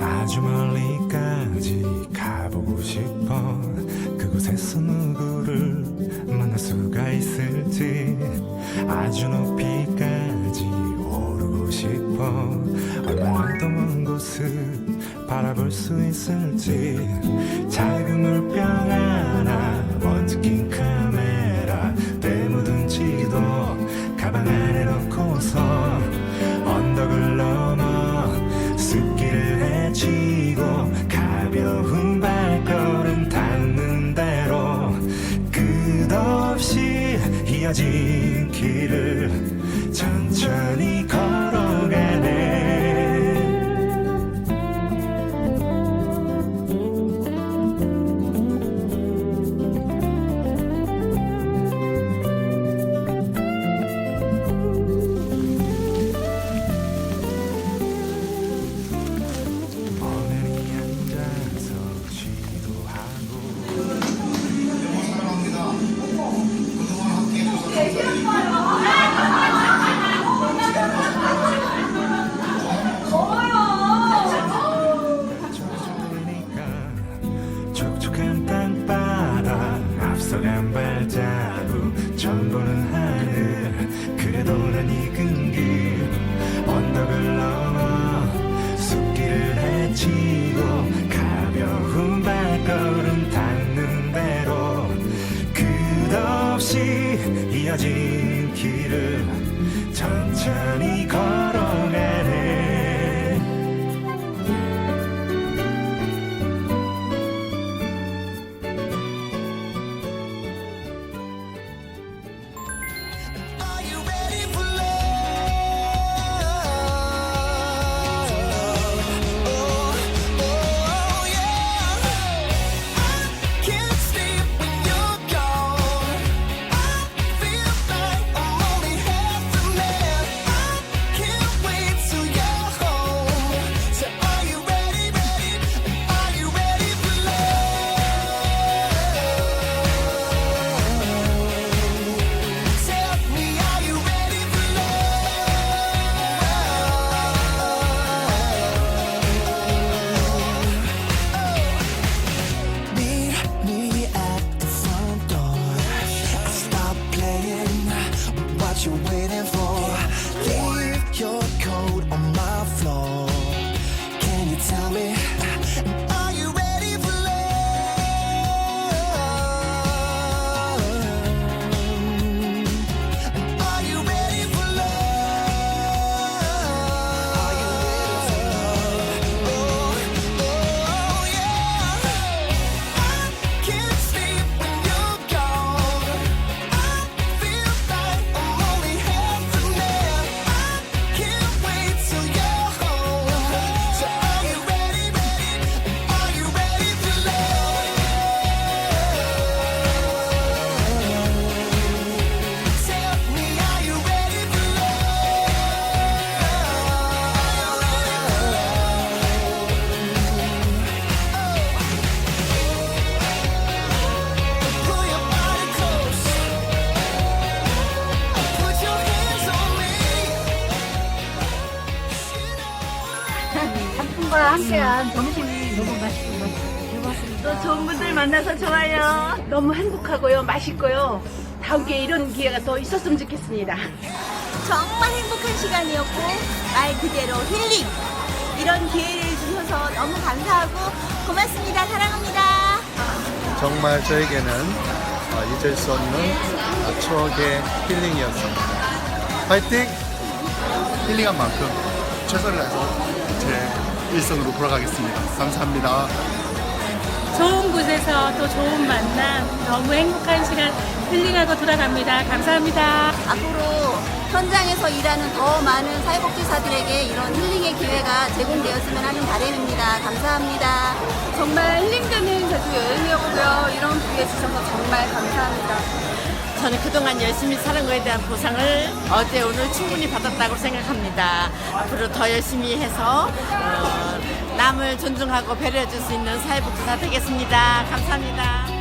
아주 멀리까지 가보고 싶어. 그곳에서 누구를 만날 수가 있을지. 아주 높이까지 얼마나 더 먼 곳을 바라볼 수 있을지. 작은 물병 하나 먼지 낀 카메라 때 묻은 지도 가방 안에 넣고서 언덕을 넘어 숲길을 헤치고 가벼운 발걸음 닿는 대로 끝없이 이어진 길을 천천히 보는 하늘 그래도 난 익은 길 언덕을 넘어 숲길을 헤치고 가벼운 발걸음 닿는 대로 끝없이 이어진 길을 천천히 걸어 삼촌과 함께한 점심이 너무 맛있고 또 좋은 분들 만나서 좋아요. 너무 행복하고요, 맛있고요. 다음 기회에 이런 기회가 더 있었으면 좋겠습니다. 정말 행복한 시간이었고 말 그대로 힐링 이런 기회를 주셔서 너무 감사하고 고맙습니다 사랑합니다 정말 저에게는 어, 잊을 수 없는 어, 추억의 힐링이었습니다. 파이팅! 힐링한 만큼 최선을 다해서 제 일선으로 돌아가겠습니다. 감사합니다. 좋은 곳에서 또 좋은 만남, 너무 행복한 시간 힐링하고 돌아갑니다. 감사합니다. 앞으로 현장에서 일하는 더 많은 사회복지사들에게 이런 힐링의 기회가 제공되었으면 하는 바람입니다 감사합니다 정말 힐링되는 제주 여행이었고요. 이런 기회 주셔서 정말 감사합니다. 저는 그동안 열심히 살은 거에 대한 보상을 어제 오늘 충분히 받았다고 생각합니다. 앞으로 더 열심히 해서 어, 남을 존중하고 배려해 줄 수 있는 사회복지사 되겠습니다. 감사합니다.